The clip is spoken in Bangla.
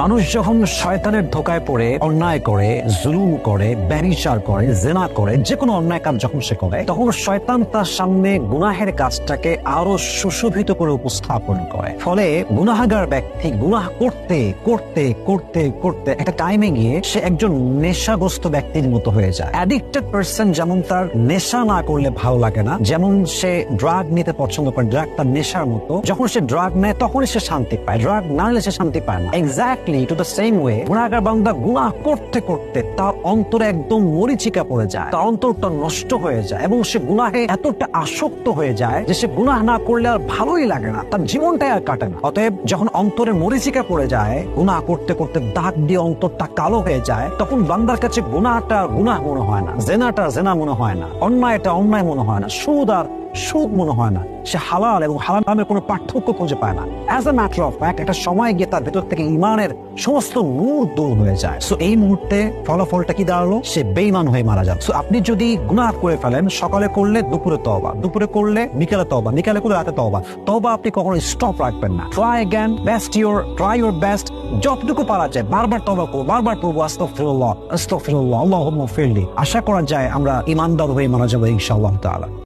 মানুষ যখন শয়তানের ধোকায় পড়ে, অন্যায় করে, জুলুম করে ব্যবিচার করে, জেনা করে যে কোনো অন্যায় কাজ যখন সে করে, তখন শয়তান তার সামনে গুনাহের কাজটাকে আরও সুশোভিত করে উপস্থাপন করে। ফলে গুনাহাগার ব্যক্তি গুনাহ করতে করতে করতে করতে একটা টাইমে গিয়ে সে একজন নেশাগ্রস্ত ব্যক্তির মতো হয়ে যায়। অ্যাডিক্টেড পার্সন যেমন তার নেশা না করলে ভালো লাগে না, যেমন সে ড্রাগ নিতে পছন্দ করে ড্রাগ তার নেশার মতো, যখন সে ড্রাগ নেয় তখনই সে শান্তি পায়। ড্রাগ না নিলে সে শান্তি পায় না। Exactly to the same way গুণাগার বান্দা গুনাহ করতে করতে তার অন্তরে একদম মরিচিকা পড়ে যায়। তার অন্তরটা নষ্ট হয়ে যায় এবং সে গুনাহে এতটা আসক্ত হয়ে যায় যে সে গুনাহ না করলে আর ভালোই লাগে না। তার জীবনটাই আর কাটে না। অতএব যখন অন্তরে মরিচিকা পড়ে যায়, গুনাহ করতে করতে দাগ দিয়ে অন্তরটা কালো হয়ে যায়, তখন বান্দার কাছে গুনাহটা গুনাহ মনে হয় না, জেনাটা জেনা মনে হয় না, অন্যায়টা অন্যায় মনে হয় না, সুদ আর সুদ মনে হয় না। সে হালাল এবং হালাল নামের কোনো পার্থক্য খুঁজে পায় না। As a matter of fact একটা সময় গিয়ে তার ভেতর থেকে ইমানের সমস্ত নূর দূর হয়ে যায়। সো এই মুহূর্তে ফলাফলটা কি দাঁড়াল? সে বেইমান হয়ে মারা যাবে। সো আপনি যদি গুনাহ করে ফেলেন, সকালে করলে দুপুরে তওবা। দুপুরে করলে বিকেলে তওবা, বিকেলে করলে রাতে তওবা। তওবা আপনি কখনো স্টপ রাখবেন না। Try again best your try your best যতটুকু পারা যায়, বারবার করব, বারবার পড়ব, আস্তাগফিরুল্লাহ আস্তাগফিরুল্লাহ, আল্লাহুম্মা ফিরলি আশা করা যায় আমরা ইমানদার হয়ে মারা যাব ইনশাআল্লাহ তাআলা।